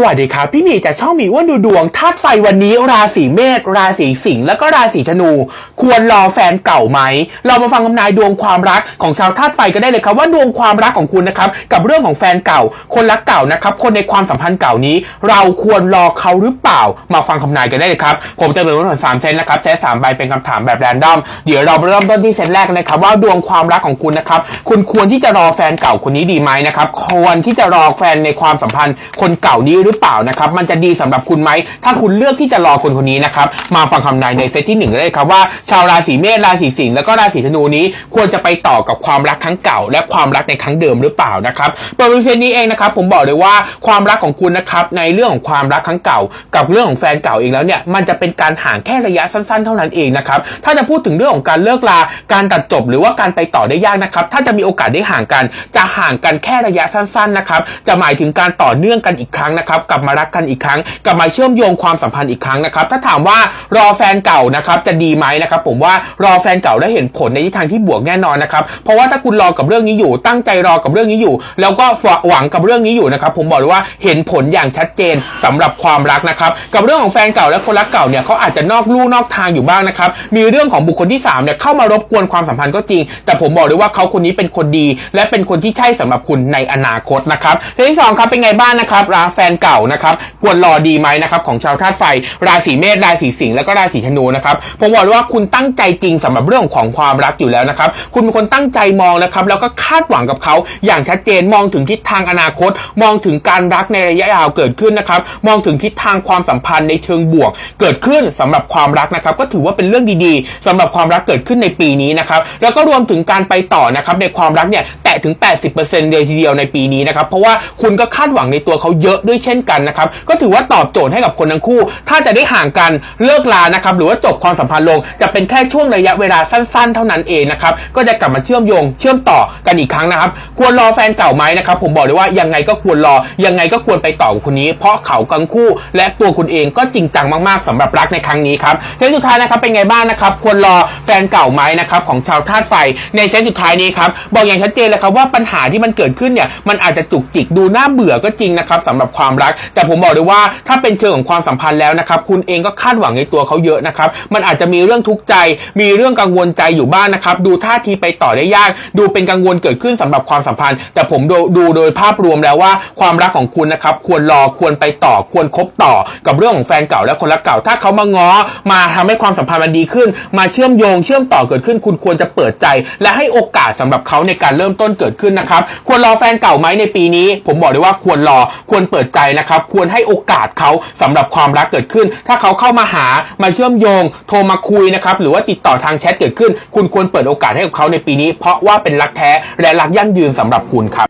สวัสดีครับ พี่หมีจากช่องหมีอ้วนดูดวงธาตุไฟวันนี้ราศีเมษราศีสิงห์แล้วก็ราศีธนู ควรรอแฟนเก่าไหม เรามาฟังคำนายดวงความรักของชาวธาตุไฟกันได้เลยครับว่าดวงความรักของคุณนะครับกับเรื่องของแฟนเก่า คนรักเก่านะครับคนในความสัมพันธ์เก่านี้ เราควรรอเขาหรือเปล่า มาฟังคำนายกันได้เลยครับผมจะเป็นวันที่สามเซนนะครับเซตสามใบเป็นคำถามแบบแรนดอมเดี๋ยวเราเริ่มต้นที่เซตแรกนะครับว่าดวงความรักของคุณนะครับคุณควรที่จะรอแฟนเก่าคนนี้ดีไหมนะครับควรที่จะรอแฟนในความสัมพันธ์คนเก่านี้หรือเปล่านะครับ มันจะดีสำหรับคุณไหม ถ้าคุณเลือกที่จะรอคนคนนี้นะครับ มาฟังคำนายในเซตที่หนึ่งเลยครับว่า ชาวราศีเมษ ราศีสิงห์แล้วก็ราศีธนูนี้ ควรจะไปต่อกับความรักครั้งเก่า และความรักในครั้งเดิมหรือเปล่านะครับโดยเซตนี้เองนะครับ ผมบอกเลยว่าความรักของคุณนะครับในเรื่องของความรักครั้งเก่า กับเรื่องของแฟนเก่าเองแล้วเนี่ย มันจะเป็นการห่างแค่ระยะสั้นๆ เท่านั้นเองนะครับ ถ้าจะพูดถึงเรื่องของการเลิกลา การตัดจบหรือว่าการไปต่อได้ยากนะครับ ถ้าจะมีโอกาสได้ห่างกัน จะห่างกันแค่ระยะสั้นๆนะครับ จะหมายถึงการต่อเนื่องกันอีกครั้งนะครับกลับมารักกันอีกครั้ง กลับมาเชื่อมโยงความสัมพันธ์อีกครั้งนะครับถ้าถามว่ารอแฟนเก่านะครับจะดีไหมนะครับผมว่ารอแฟนเก่าได้เห็นผลในทิศทางที่บวกแน่นอนนะครับเพราะว่าถ้าคุณรอกับเรื่องนี้อยู่ ตั้งใจรอกับเรื่องนี้อยู่ แล้วก็หวังกับเรื่องนี้อยู่นะครับผมบอกเลยว่าเห็นผลอย่างชัดเจนสำหรับความรักนะครับกับเรื่องของแฟนเก่าและคนรักเก่าเนี่ยเขาอาจจะนอกลู่นอกทางอยู่บ้างนะครับมีเรื่องของบุคคลที่สามเนี่ยเข้ามารบกวนความสัมพันธ์ก็จริง แต่ผมบอกเลยว่าเขาคนนี้เป็นคนดี และเป็นคนที่ใช่สำหรับคุณในอนาคตนะครับเรื่องที่สองครับเป็นไงบ้างนะครับราแฟนเก่านะครับควรรอดีไหมนะครับของชาวธาตุไฟ ราศีเมษราศีสิงห์แล้วก็ราศีธนูนะครับผมบอกเลยว่าคุณตั้งใจจริงสำหรับเรื่องของความรักอยู่แล้วนะครับคุณเป็นคนตั้งใจมองนะครับแล้วก็คาดหวังกับเขาอย่างชัดเจนมองถึงทิศทางอนาคต มองถึงการรักในระยะยาวเกิดขึ้นนะครับมองถึงทิศทางความสัมพันธ์ในเชิงบวก เกิดขึ้นสำหรับความรักนะครับก็ถือว่าเป็นเรื่องดีๆสำหรับความรักเกิดขึ้นในปีนี้นะครับแล้วก็รวมถึงการไปต่อนะครับในความรักเนี่ย ถึง 80%เลยทีเดียวในปีนี้นะครับ เพราะว่าคุณก็คาดหวังในตัวเขาเยอะด้วยเช่นกันนะครับ ก็ถือว่าตอบโจทย์ให้กับคนทั้งคู่ ถ้าจะได้ห่างกันเลิกลานะครับ หรือว่าจบความสัมพันธ์ลง จะเป็นแค่ช่วงระยะเวลาสั้นๆ เท่านั้นเองนะครับ ก็จะกลับมาเชื่อมโยง เชื่อมต่อกันอีกครั้งนะครับ ควรรอแฟนเก่าไหมนะครับ ผมบอกเลยว่ายังไงก็ควรรอ ยังไงก็ควรไปต่อกับคนนี้ เพราะเขากังคู่ และตัวคุณเองก็จริงจังมากๆสำหรับรักในครั้งนี้ครับเซตสุดท้ายนะครับเป็นไงบ้างนะครับ ควรรอแฟนเก่าไหมนะครับของชาวธาตุไฟในเซตสุดท้ายนี้ครับบอกอย่างชัดเจนเลยครับว่าปัญหาที่มันเกิดขึ้นเนี่ยมันอาจจะจุกจิกดูน่าเบื่อก็จริงนะครับสำหรับความรัก แต่ผมบอกเลยว่าถ้าเป็นเชิงของความสัมพันธ์แล้วนะครับคุณเองก็คาดหวังในตัวเขาเยอะนะครับมันอาจจะมีเรื่องทุกข์ใจ มีเรื่องกังวลใจอยู่บ้างนะครับดูท่าทีไปต่อได้ยาก ดูเป็นกังวลเกิดขึ้นสำหรับความสัมพันธ์ แต่ผมดูดูโดยภาพรวมแล้วว่าความรักของคุณนะครับควรรอควรไปต่อควรคบต่อกับเรื่องของแฟนเก่าและคนรักเก่า ถ้าเขามาง้อมาทำให้ความสัมพันธ์มันดีขึ้น มาเชื่อมโยง เชื่อมต่อเกิดขึ้น คุณควรจะเปิดใจ และให้โอกาสสำหรับเขาในการเริ่มต้นเกิดขึ้นนะครับ ควรรอแฟนเก่าไหมในปีนี้ ผมบอกเลยว่าควรรอควรเปิดใจนะครับ ควรให้โอกาสเขาสำหรับความรักเกิดขึ้น ถ้าเขาเข้ามาหามาเชื่อมโยง โทรมาคุยนะครับหรือว่าติดต่อทางแชทเกิดขึ้น คุณควรเปิดโอกาสให้กับเขาในปีนี้ เพราะว่าเป็นรักแท้และรักยั่งยืนสำหรับคุณครับ